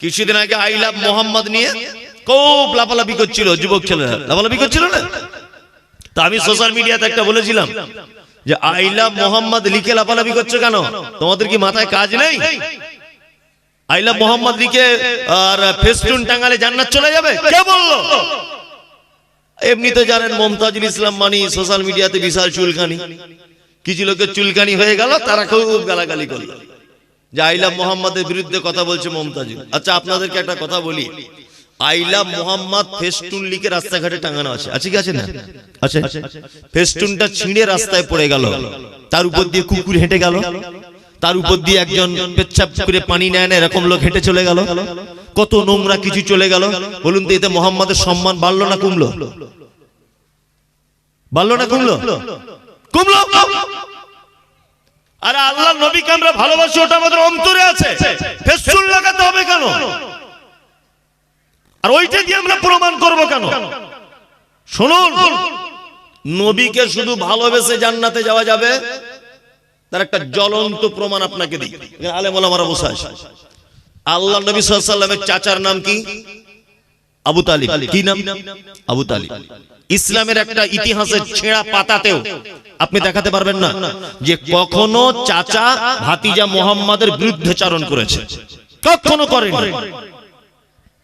কিছুদিন আগে I love Mohammad নিয়ে খুব লাফালাফি করছিল, যুবক ছেলেরা। লাফালাফি করছিল না? তা আমি সোশ্যাল মিডিয়াতে একটা বলেছিলাম যে আই লাভ মোহাম্মদ লিখে লাফালাফি করছ কেন? তোমাদের কি মাথায় কাজ নেই? মোহাম্মদ লিখে, আর ফেস্টুন টাঙ্গালে জান্নাত চলে যাবে? কে বলল? এমনি তো জানেন মমতাজুল ইসলাম মানি সোশ্যাল মিডিয়াতে বিশাল চুলকানি। কিছু লোকের চুলকানি হয়ে গেল? তারা খুব গালাগালি করল। যে আইলাম মোহাম্মদের বিরুদ্ধে কথা বলছে মমতাজুল আচ্ছা আপনাদেরকে একটা কথা বলি। আইলাম মোহাম্মদ ফেস্টুন লিখে রাস্তাঘাটে টাঙানো আছে। আছে কি আছে না? আছে। ফেস্টুনটা ছিঁড়ে রাস্তায় পড়ে গেল। তার উপর দিয়ে কুকুর হেঁটে গেল। তার উপর দিয়ে একজন পেচ্ছাপ করে পানি নেয় না, এরকম লোক হেঁটে চলে গেল। কত নোংরা কিছু চলে গেল। বলুন তো, এতে মোহাম্মদের সম্মান বাড়লো না কমলো? বাড়লো না কমলো? কমলো! আরে আল্লাহ নবীকে আমরা ভালোবাসি, ওটা আমাদের অন্তরে আছে। ফেসুল লাগাতে হবে কেন? আর ওইটা দিয়ে আমরা প্রমাণ করব কেন? শুনুন, নবীকে শুধু ভালোবেসে জান্নাতে যাওয়া যাবে? তার একটা জ্বলন্ত প্রমাণ আপনাকে দিই। আলেম ওলামারা বসে আছে। আল্লাহ নবী সাল্লামের চাচার নাম কি? আবু তালিব কি নাম? আবু তালিব। ইসলামের একটা ইতিহাসের ছেঁড়া পাতাতেও আপনি দেখাতে পারবেন না যে কখনো চাচা ভাতিজা মোহাম্মদের বিরুদ্ধে চারণ করেছে। কখনো করেনি।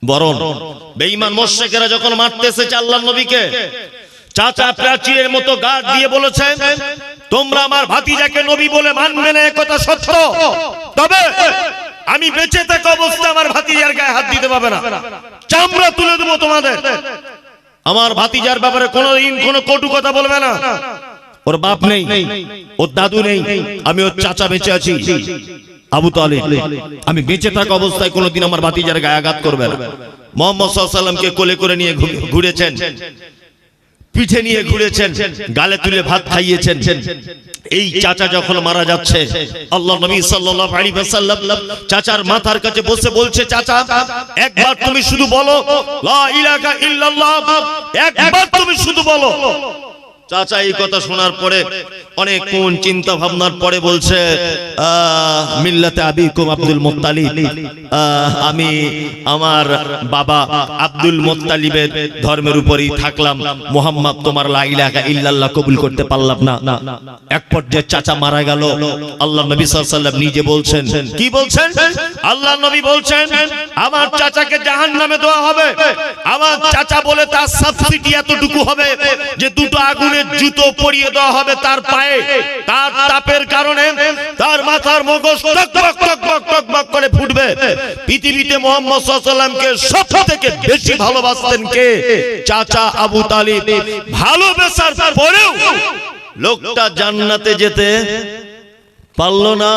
বরং বেঈমান মোশেকেরা যখন মারতে এসেছে আল্লাহ নবীকে চাচা প্রাচীরের মতো গার্ড দিয়ে বলেছেন তোমরা আমার ভাতিজাকে নবী বলে মানবে না কথা সত্য। তবে আমি বেঁচে থাকা অবস্থা আমার ভাতিজার গায়ে হাত দিতে পারবে না। চামড়া তুলে দেবো তোমাদের। আমার ভাতিজার ব্যাপারে কোনোদিন কোনো কটু কথা বলবে না। ওর বাপ নেই, ওর দাদু নেই, আমি ওর চাচা বেঁচে আছি। আবু তালিব, আমি বেঁচে থাকা অবস্থায় কোনোদিন আমার ভাতিজার গায়ে আঘাত করবে না। মোহাম্মদ সাল্লামকে কোলে করে নিয়ে ঘুরেছেন। পিঠে নিয়ে ঘুরেছেন, গালে তুলে ভাত খাইয়েছেন। এই চাচা যখন মারা যাচ্ছে, আল্লাহ নবী সাল্লাল্লাহু আলাইহি ওয়াসাল্লাম চাচার মাথার কাছে বসে বলছে, চাচা, একবার তুমি শুধু বলো, লা ইলাহা ইল্লাল্লাহ, একবার তুমি শুধু বলো। চাচা এই কথা শোনার পরে অনেক কোন চিন্তা ভাবনার পরে বলছে আমি আমার বাবা আব্দুল মুত্তালিবের ধর্মের থাকলাম। মোহাম্মদ, তোমার ইল্লাল্লাহ কবুল করতে পারলাম না। এক পর্যায়ে চাচা মারা গেল। আল্লাহ নবী ওয়াসাল্লাম নিজে বলছেন, কি বলছেন? আল্লাহ নবী বলছেন, আমার চাচাকে জাহান্নামে দেওয়া হবে। আমার চাচা বলে তার সাবসিডি এতটুকু হবে যে দুটো আগুনের জুতো পরিয়ে দেওয়া হবে, তার পায়ে তার তাপের কারণে তার মাথার মগজ টক করে ফুটবে। পৃথিবীতে সব থেকে বেশি ভালোবাসতেন কে? চাচা আবু পরেও লোকটা জান্নাতে যেতে পারল না।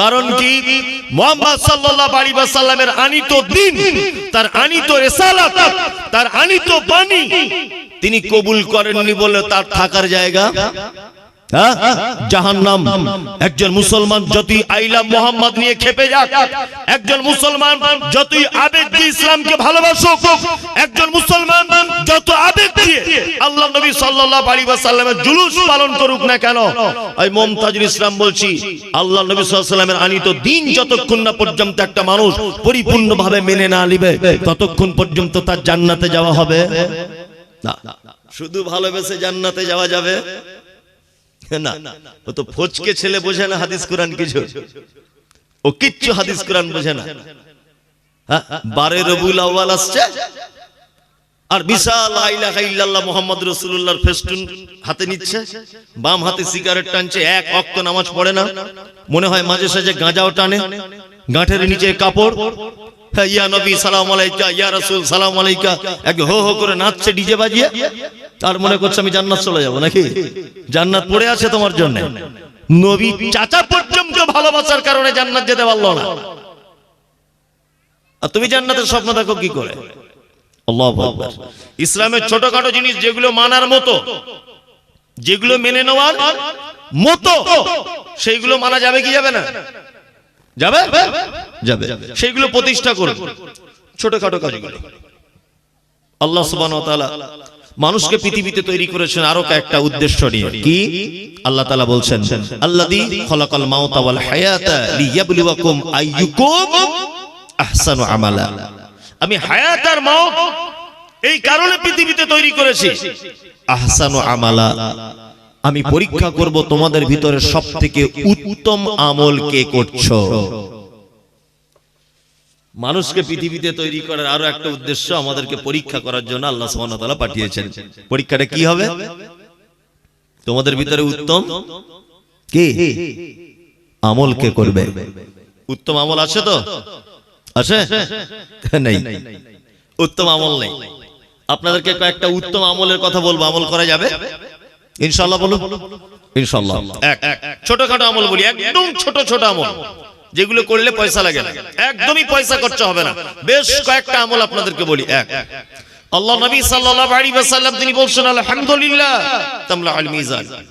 কারণ কি? মোহাম্মদ তার তিনি কবুল করেননি বলে তার থাকার জায়গা? জাহান্নাম। একজন মুসলমান আইলা মোহাম্মদ নিয়ে খেপে যাক, একজন মুসলমান আবেগ দিয়ে ইসলামকে একজন মুসলমান যত আবেগ দিয়ে আল্লাহ নবী জুলুস পালন করুক না কেন মমতাজুল ইসলাম বলছি, আল্লাহ নবী আনিত দিন যতক্ষণ না পর্যন্ত একটা মানুষ পরিপূর্ণভাবে মেনে না নিবে, ততক্ষণ পর্যন্ত তার জান্নাতে যাওয়া হবে। না। শুধু ভালোবেসে জান্নাতে যাওয়া যাবে? ও তো ফচকে ছেলে বোঝে না হাদিস কোরআন কিছু। ও কিচ্ছু হাদিস কোরআন বোঝে না। হ্যাঁ, বারে রবুল আউয়াল আসছে। আর বিশাল লা ইলাহা ইল্লাল্লাহ মুহাম্মদ রাসূলুল্লাহর ফেস্টুন হাতে নিচ্ছে। বাম হাতে সিগারেট টানছে এক অক্ত নামাজ পড়ে না। মনে হয় মাঝে সাঝে গাঁজাও টানে। গাঁটের নিচে কাপড়। ইয়া নবী, সালাম আলাইকা, ইয়া রাসূল, সালাম আলাইকা। এক হো হো করে নাচছে ডিজে বাজিয়ে। তার মনে করছে আমি জান্নাত চলে যাব নাকি? জান্নাত পড়ে আছে তোমার জন্য। নবী চাচা পর্যন্ত ভালোবাসার কারণে জান্নাত যেতে না। আর তুমি জান্নাতের স্বপ্ন দেখো কি করে? ইসলামের ছোটখাটো জিনিস যেগুলো মানার মতো, যেগুলো মেনে নেওয়ার মতো, সেইগুলো মানা যাবে কি যাবে না? যাবে? যাবে। সেইগুলো প্রতিষ্ঠা করবে। ছোটখাটো কাজগুলো। আল্লাহ তাআলা মানুষকে পৃথিবীতে তৈরি করেছেন আরও একটা উদ্দেশ্য নিয়ে। কি? আল্লাহ তাআলা বলছেন আল্লাযী খলাকাল মাউতা ওয়াল হায়াতা লিয়াবলুয়াকুম আইয়ুকুম আহসানু আমালা। আমি হায়াত আর মওত এই কারণে পৃথিবীতে তৈরি করেছি। আহসানু আমালা। আমি পরীক্ষা করব তোমাদের ভিতরে সব থেকে উত্তম আমল কে করছ। মানুষকে পৃথিবীতে তৈরি করার আরও একটা উদ্দেশ্য আমাদেরকে পরীক্ষা করার জন্য আল্লাহ তাআলা পাঠিয়েছেন। পরীক্ষাটা কি হবে? তোমাদের ভিতরে উত্তম কে? আমল কে করবে? উত্তম আমল আছে তো? আছে? নেই। উত্তম আমল নেই। আপনাদেরকে কয়েকটা উত্তম আমলের কথা বলব। আমল করা যাবে? ইনশাআল্লাহ বলুন। ইনশাআল্লাহ। এক। ছোটখাটো আমল বলি, একদম ছোট ছোট আমল। যেগুলো করলে পয়সা লাগে না। একদমই পয়সা খরচা হবে না। বেশ কয়েকটা আমল আপনাদেরকে বলি। এক। আল্লাহ নবী সাল্লাল্লাহু আলাইহি ওয়াসাল্লাম তিনি বলছেন, আলহামদুলিল্লাহ তামলা আল মিজান।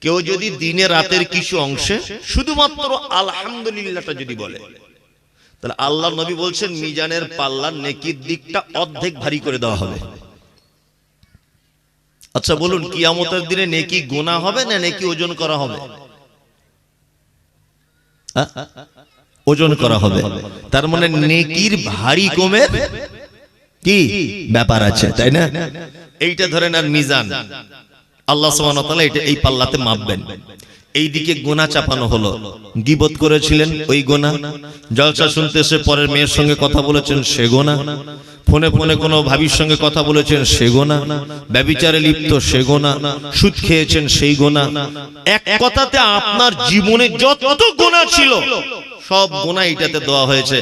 কেউ যদি দিনে রাতের কিছু অংশে শুধুমাত্র আলহামদুলিল্লাহটা যদি বলে, তাহলে আল্লাহ নবী বলছেন, মিজানের পাল্লার নেকির দিকটা অর্ধেক ভারী করে দেওয়া হবে। আচ্ছা বলুন কিয়ামতের দিনে নেকি গোনা হবে না নেকি ওজন করা হবে? হ্যাঁ? ওজন করা হবে। তার মানে নেকির ভারী কমে কি ব্যাপার আছে তাই না? এইটা ধরেন আর মিজান। আল্লাহ তাআলা এটা এই পাল্লাতে মাপবেন। এইদিকে গোনা চাপানো হলো। গিবত করেছিলেন ওই গোনা জলসা শুনতে পরের মেয়ের সঙ্গে কথা বলেছেন, সে গোনা ফোনে ফোনে কোনো ভাবির সঙ্গে কথা বলেছেন, সে গোনা ব্যবিচারে লিপ্ত, সে গোনা সুদ খেয়েছেন, সেই গোনা এক কথাতে আপনার জীবনে যত গোনা ছিল, সব গোনা এইটাতে দেওয়া হয়েছে।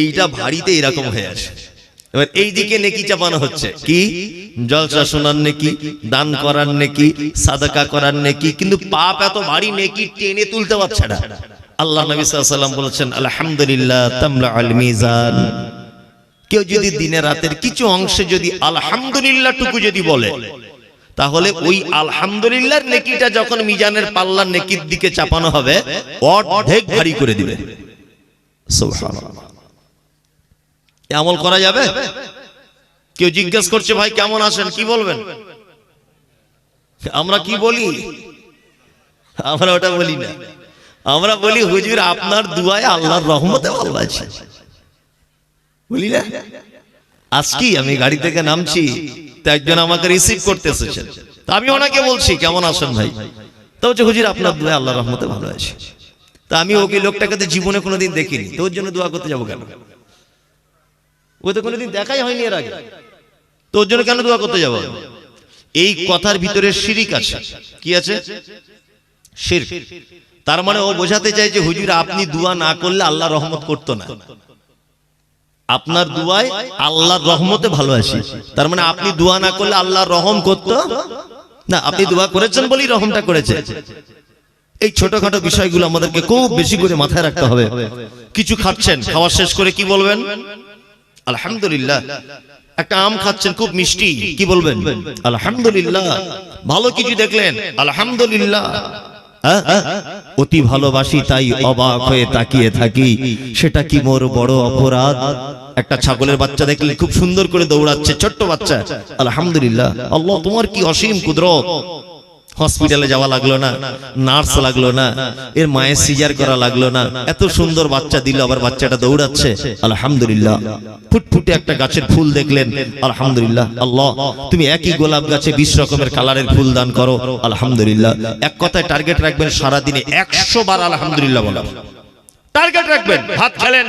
এইটা ভারীতে এরকম হয়ে আছে। এবার এই দিকে নেকি চাপানো হচ্ছে। কি? জলসা শোনার নেকি দান করার নেকি সাদাকা করার নেকি কিন্তু পাপ এত ভারী নেকি টেনে তুলতে পারছে না। আল্লাহ নবী সাল্লাম বলেছেন আলহামদুলিল্লাহ তামলা আল মিজান। কেউ যদি দিনে রাতের কিছু অংশে যদি আলহামদুলিল্লাহ টুকু যদি বলে তাহলে ওই আলহামদুলিল্লাহর নেকিটা যখন মিজানের পাল্লার নেকির দিকে চাপানো হবে অর্ধেক ভারী করে দিবে। সুবহানাল্লাহ। আমল করা যাবে? কেউ জিজ্ঞেস করছে ভাই কেমন আছেন? কি বলবেন? আমরা কি বলি? আমরা ওটা বলি না। আমরা বলি হুজুর আপনার দুয়ায় আল্লাহর রহমতে ভালো আছে বলি না? আজকে আমি গাড়ি থেকে নামছি তো একজন আমাকে রিসিভ করতে এসেছেন। তা আমি ওনাকে বলছি কেমন আছেন ভাই? তো হচ্ছে হুজুর আপনার দুয়ায় আল্লাহর রহমতে ভালো আছে তা আমি ওকে লোকটাকে তো জীবনে কোনোদিন দেখিনি। তো ওর জন্য দোয়া করতে যাব কেন? ও তো কোনোদিন দেখাই হয়নি এর আগে। তো ওর জন্য কেন দোয়া করতে যাব? এই কথার ভিতরে শিরিক আছে। কি আছে? শিরক তার মানে ও বোঝাতে চাই যে হুজুর আপনি দোয়া না করলে আল্লাহ রহমত করতো না। আপনার দুয়ায় আল্লাহর রহমতে ভালো আছি। তার মানে আপনি দোয়া না করলে আল্লাহ রহম করতো? না আপনি দোয়া করেছেন বলেই রহমটা করেছে। এই ছোটখাটো বিষয়গুলো আমাদেরকে খুব বেশি করে মাথায় রাখতে হবে। কিছু খাচ্ছেন খাওয়া শেষ করে কি বলবেন? আলহামদুলিল্লাহ। একটা আম খাচ্ছেন, খুব মিষ্টি। কি বলবেন? আলহামদুলিল্লাহ। ভালো কিছু দেখলেন? আলহামদুলিল্লাহ। হ্যাঁ? অতি ভালোবাসি, তাই অবাক হয়ে তাকিয়ে থাকি। সেটা কি মোর বড় অপরাধ? একটা ছাগলের বাচ্চা দেখলে খুব সুন্দর করে দৌড়াচ্ছে, ছোট্ট বাচ্চা। আলহামদুলিল্লাহ। আল্লাহ, তোমার কি অসীম কুদরত? হসপিটালে যাওয়া লাগল না, নার্স লাগল না, এর মায়ের সিজার করা লাগল না, এত সুন্দর বাচ্চা দিল, আবার বাচ্চাটা দৌড়াচ্ছে। আলহামদুলিল্লাহ। ফুটফুটে একটা গাছের ফুল দেখলেন। আলহামদুলিল্লাহ, আল্লাহ, তুমি একই গোলাপ গাছে বিশ রকমের কালারের ফুল দান করো। আলহামদুলিল্লাহ। এক কথায় টার্গেট রাখবেন সারাদিনে একশো বার আলহামদুলিল্লাহ বলা। টার্গেট রাখবেন। ভাত খেলেন।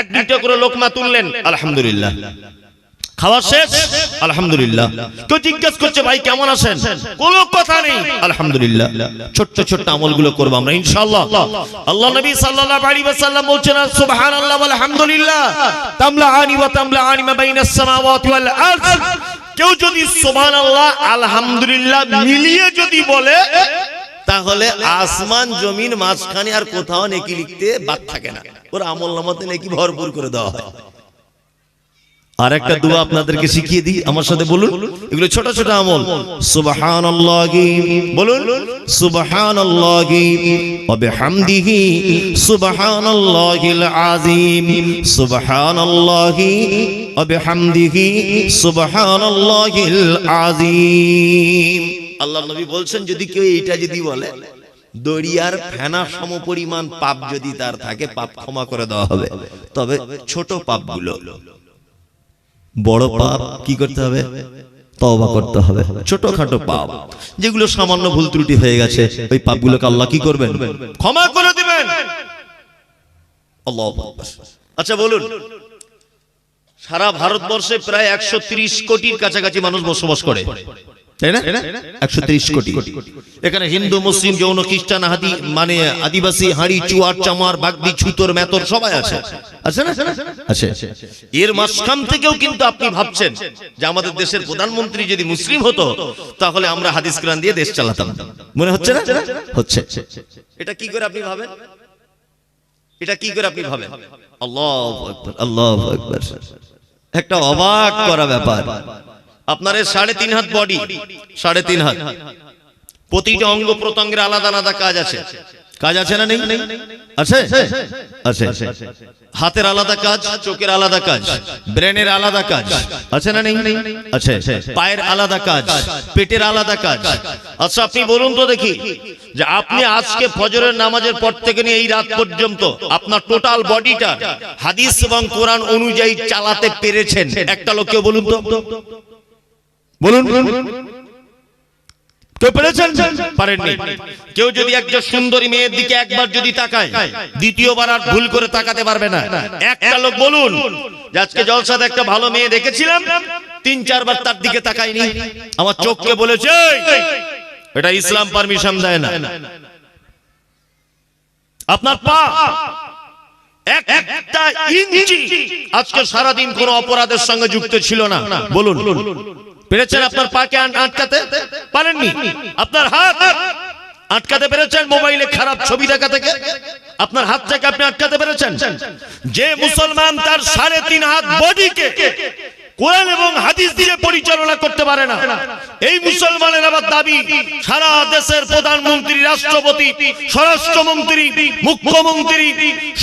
এক দুটো করে লোকমা তুললেন। আলহামদুলিল্লাহ। খাওয়া শেষ? আলহামদুলিল্লাহ। কেউ জিজ্ঞেস করছে, ভাই, কেমন আছেন? কোন কথা নেই। আলহামদুলিল্লাহ। ছোট্ট ছোট্ট আমলগুলো করব আমরা, ইনশাআল্লাহ। আল্লাহ নবী সাল্লাল্লাহু আলাইহি ওয়াসাল্লাম বলছেন সুবহানাল্লাহ ওয়াল হামদুলিল্লাহ তামলাআনি ওয়া তামলাআনি মা বাইনাস সামাওয়াতি ওয়াল আরদ। কেউ যদি সুবহানাল্লাহ, আলহামদুলিল্লাহ মিলিয়ে যদি বলে, তাহলে আসমান, জমিন মাঝখানে আর কোথাও নেকি লিখতে বাদ থাকে না। ওর আমল নামাতে নেকি ভরপুর করে দেওয়া হয়। আর একটা দোয়া আপনাদেরকে শিখিয়ে দিই আমার সাথে বলুন। এগুলো ছোট ছোট আমল। সুবহানাল্লাহি বলুন। বিহামদিহি সুবহানাল্লাহিল আযীম। সুবহানাল্লাহি ওয়া বিহামদিহি সুবহানাল্লাহিল আযীম। আল্লাহ নবী বলছেন যদি কেউ এটা যদি বলে দরিয়ার ফেনা সমপরিমাণ পাপ যদি তার থাকে পাপ ক্ষমা করে দেওয়া হবে। তবে ছোট পাপগুলো বড় পাপ কি করতে হবে? তবা করতে হবে। ছোটখাটো পাপ, যেগুলো সামান্য ভুল ত্রুটি হয়ে গেছে, ওই পাপগুলোকে আল্লাহ কি করবেন? ক্ষমা করে দিবেন। আচ্ছা বলুন। সারা ভারতবর্ষে প্রায় একশো কোটির কাছাকাছি মানুষ বসবাস করে। তাই না? একশো কোটি। এখানে হিন্দু মুসলিম যৌন খ্রিস্টান হাদি মানে আদিবাসী হাড়ি চুয়ার চামার বাগদি ছুতর মেতর সবাই আছে। আছে না? আছে এর মাঝখান থেকেও কিন্তু আপনি ভাবছেন যে আমাদের দেশের প্রধানমন্ত্রী যদি মুসলিম হতো তাহলে আমরা হাদিস কোরআন দিয়ে দেশ চালাতাম। মনে হচ্ছে না? হচ্ছে। এটা কি করে আপনি ভাবেন? এটা কি করে আপনি ভাবেন? আল্লাহ আল্লাহ একটা অবাক করা ব্যাপার। আপনার সাড়ে তিন হাত বডি সাড়ে তিন হাত। প্রতিটা অঙ্গ প্রত্যঙ্গের আলাদা আলাদা কাজ আছে। কাজ আছে না নেই? আছে? আছে। হাতের আলাদা কাজ, চোখের আলাদা কাজ, ব্রেনের আলাদা কাজ, আছে না নেই? আছে। পায়ের আলাদা কাজ, পেটের আলাদা কাজ। আচ্ছা আপনি বলুন তো দেখি, যে আপনি আজকে ফজরের নামাজের পর থেকে নিয়ে এই রাত পর্যন্ত আপনার টোটাল বডিটা হাদিস এবং কোরআন অনুযায়ী চালাতে পেরেছেন। একটা লোককে বলুন তো। বলুন কেউ কেউ যদি একজন সুন্দরী মেয়ের দিকে একবার যদি তাকায়, দ্বিতীয়বার আর ভুল করে তাকাতে পারবে না। একটা লোক বলুন আজকে জলসাতে একটা ভালো মেয়ে দেখেছিলাম, তিন চারবার তার দিকে তাকায়নি। আমার চোখকে বলেছে এটা ইসলাম পারমিশন দেয় না। আপনার পা এক একটা ইঞ্চি। আজকে সারাদিন কোন অপরাধের সঙ্গে যুক্ত ছিল না। বলুন। পেরেছেন আপনার পাকে আটকাতে? পারেননি? আপনার হাত আটকাতে পেরেছেন মোবাইলে খারাপ ছবি দেখা থেকে? আপনার হাত থেকে আপনি আটকাতে পেরেছেন? যে মুসলমান তার সাড়ে তিন হাত বডিকে কোরআন এবং হাদিস দিয়ে পরিচালনা করতে পারে না। এই মুসলমানের আবার দাবি, সারা দেশের প্রধানমন্ত্রী, রাষ্ট্রপতি, স্বরাষ্ট্রমন্ত্রী, মুখ্যমন্ত্রী,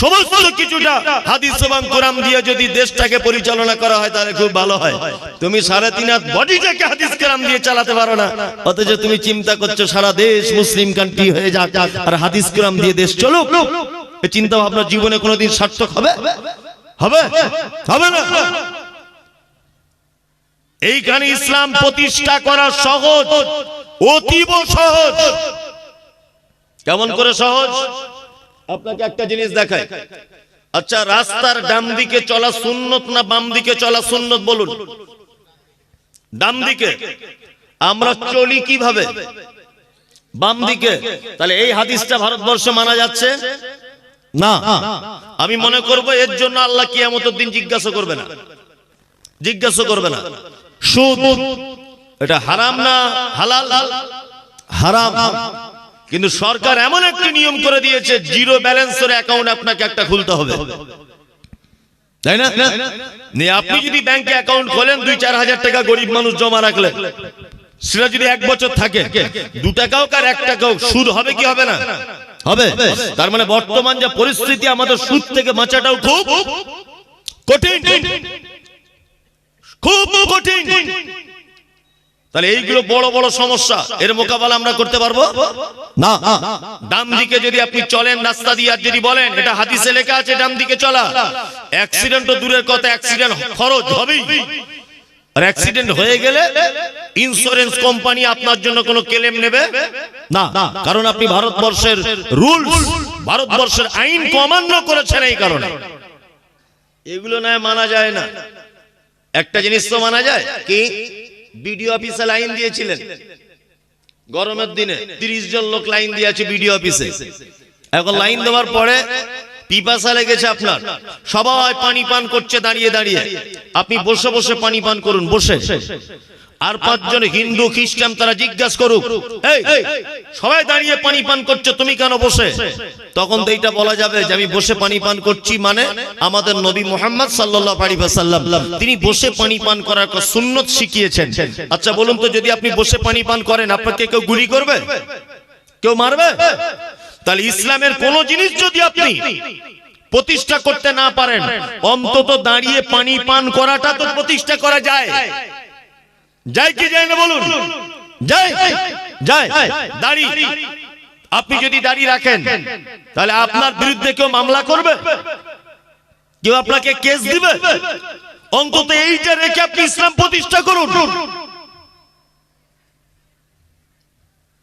সমস্ত কিছুটা হাদিস এবং কোরআন দিয়ে যদি দেশটাকে পরিচালনা করা হয়, তাহলে খুব ভালো হয়। তুমি সাড়ে তিন হাত বডিটাকে হাদিস, কোরআন দিয়ে চালাতে পারো না। অথচ তুমি চিন্তা করছ, সারা দেশ মুসলিম কান্ট্রি হয়ে যাক, আর হাদিস, কোরআন দিয়ে দেশ চলুক। এই চিন্তা ভাবনা জীবনে কোনোদিন সার্থক হবে? হবে? হবে না? এইখানে ইসলাম প্রতিষ্ঠা করা সহজ অতীব সহজ। কেমন করে সহজ? আপনাকে একটা জিনিস দেখায় আচ্ছা রাস্তার ডান দিকে চলা সুন্নত না বাম দিকে চলা সুন্নত বলুন? ডান দিকে। আমরা চলি কীভাবে? বাম দিকে। তাহলে এই হাদিসটা ভারতবর্ষে মানা যাচ্ছে? না। আমি মনে করব এর জন্য আল্লাহ কিয়ামতের দিন জিজ্ঞাসা করবে না। জিজ্ঞাসা করবে না। সুদ। এটা হারাম না, হালাল? হারাম। কিন্তু সরকার এমন একটি নিয়ম করে দিয়েছে, জিরো ব্যালেন্সের অ্যাকাউন্ট আপনাকে একটা খুলতে হবে। তাই না? আপনি যদি ব্যাংকে অ্যাকাউন্ট খোলেন, দুই চার হাজার টাকা গরিব মানুষ জমা রাখলেন সেটা যদি এক বছর থাকে, দু টাকাও কার, এক টাকাও, সুদ হবে কি হবে না? হবে। তার মানে বর্তমান যে পরিস্থিতি, আমাদের সুদ থেকে বাঁচাটাও খুব কঠিন। খুব কঠিন। তাহলে এইগুলো বড় বড় সমস্যা। এর মোকাবেলা আমরা করতে পারব? না। ডান দিকে যদি আপনি চলেন রাস্তা দিয়ে আর যদি বলেন এটা হাদিসে লেখা আছে ডান দিকে চলা। অ্যাক্সিডেন্ট তো দূরের কথা অ্যাক্সিডেন্ট খরচ হবেই। আর অ্যাক্সিডেন্ট হয়ে গেলে ইন্স্যুরেন্স কোম্পানি আপনার জন্য কোনো ক্লেম নেবে? না। কারণ আপনি ভারতবর্ষের রুল ভারতবর্ষের আইন অমান্য করেছেন এই কারণে। এগুলো নয় মানা যায় না। একটা জিনিস তো মানা যায় কি? বিডিও অফিসে লাইন দিয়েছিলেন। গরমের দিনে তিরিশ জন লোক লাইন দিয়েছে বিডিও অফিসে। এখন লাইন দেওয়ার পরে পিপাসা লেগেছে আপনার। সবাই পানি পান করছে দাঁড়িয়ে দাঁড়িয়ে। আপনি বসে বসে পানি পান করুন বসে। আর পাঁচজন হিন্দু খ্রিস্টান তারা জিজ্ঞাসা করুক এই সবাই দাঁড়িয়ে পানি পান করছে তুমি কেন বসে? তখন তো এইটা বলা যাবে যে আমি বসে পানি পান করছি মানে আমাদের নবী মোহাম্মদ ওয়াসাল্লাম তিনি বসে পানি পান করার সুন্নত শিখিয়েছেন। আচ্ছা বলুন তো যদি আপনি বসে পানি পান করেন আপনাকে কেউ গুলি করবে? কেউ মারবে? তাহলে ইসলামের কোন জিনিস যদি আপনি প্রতিষ্ঠা করতে না পারেন অন্তত দাঁড়িয়ে পানি পান করাটা তো প্রতিষ্ঠা করা যায়। যায় কি যায় না বলুন? যায় যায় দাঁড়ি। আপনি যদি দাঁড়িয়ে রাখেন, তাহলে আপনার বিরুদ্ধে কেউ মামলা করবে? কেউ আপনাকে কেস দিবে? অন্তত এইটা রেখে আপনি ইসলাম প্রতিষ্ঠা করুন।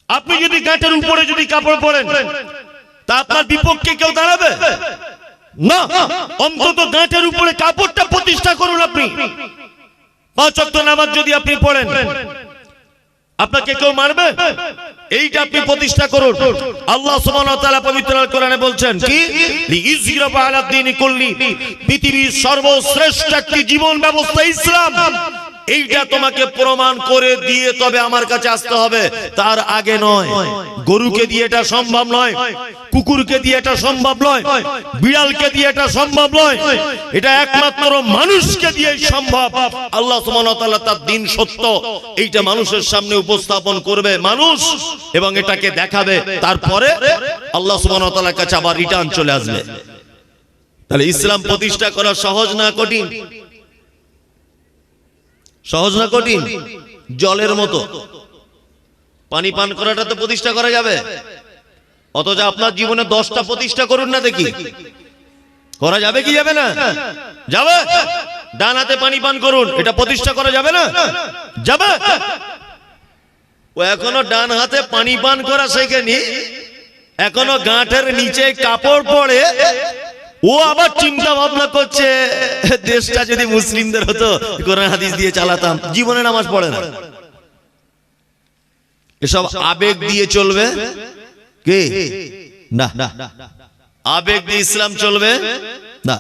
আপনি যদি গাঁটের উপরে যদি কাপড় পরেন, তা আপনার বিপক্ষে কেউ দাঁড়াবে? না। অন্তত গাঁটের উপরে কাপড়টা প্রতিষ্ঠা করুন আপনি। পাঁচ নামাজ যদি আপনি পড়েন, আপনাকে কেউ মারবে? এইটা আপনি প্রতিষ্ঠা করুন। আল্লাহ সুবহানাহু পবিত্র বলছেন কি? কুল্লি, পৃথিবীর সর্বশ্রেষ্ঠ একটি জীবন ব্যবস্থা ইসলাম। এইটা তোমাকে প্রমাণ করে দিয়ে তবে আমার কাছে আসতে হবে। তার আগে নয়। গরুকে দিয়ে এটা সম্ভব নয়। কুকুরকে দিয়ে এটা সম্ভব নয়। বিড়ালকে দিয়ে এটা সম্ভব নয়। এটা একমাত্র মানুষকে দিয়ে সম্ভব। আল্লাহ সুবহানাহু তার দিন সত্য। এইটা মানুষের সামনে উপস্থাপন করবে মানুষ এবং এটাকে দেখাবে। তারপরে আল্লাহ সুবহানাহু কাছে আবার রিটার্ন চলে আসবে। তাহলে ইসলাম প্রতিষ্ঠা করা সহজ না কঠিন? সহজ না কঠিন? জলের মতো। পানি পান করাটা তো প্রতিষ্ঠা করা যাবে। অথচ আপনার জীবনে দশটা প্রতিষ্ঠা করুন না দেখি। করা যাবে কি যাবে না? যাবে? ডান হাতে পানি পান করুন, এটা প্রতিষ্ঠা করা যাবে না? যাবে? ও এখনও ডান হাতে পানি পান করা শেখেনি। এখনও গাঁটের নিচে কাপড় পরে ও আবার চিন্তা ভাবনা করছে, দেশটা যদি মুসলিমদের হতো, কোরআন হাদিস দিয়ে চালাতাম, জীবনে নামাজ পড়ে না। এসব আবেগ দিয়ে চলবে? কে? না। আবেগ দিয়ে ইসলাম চলবে? না।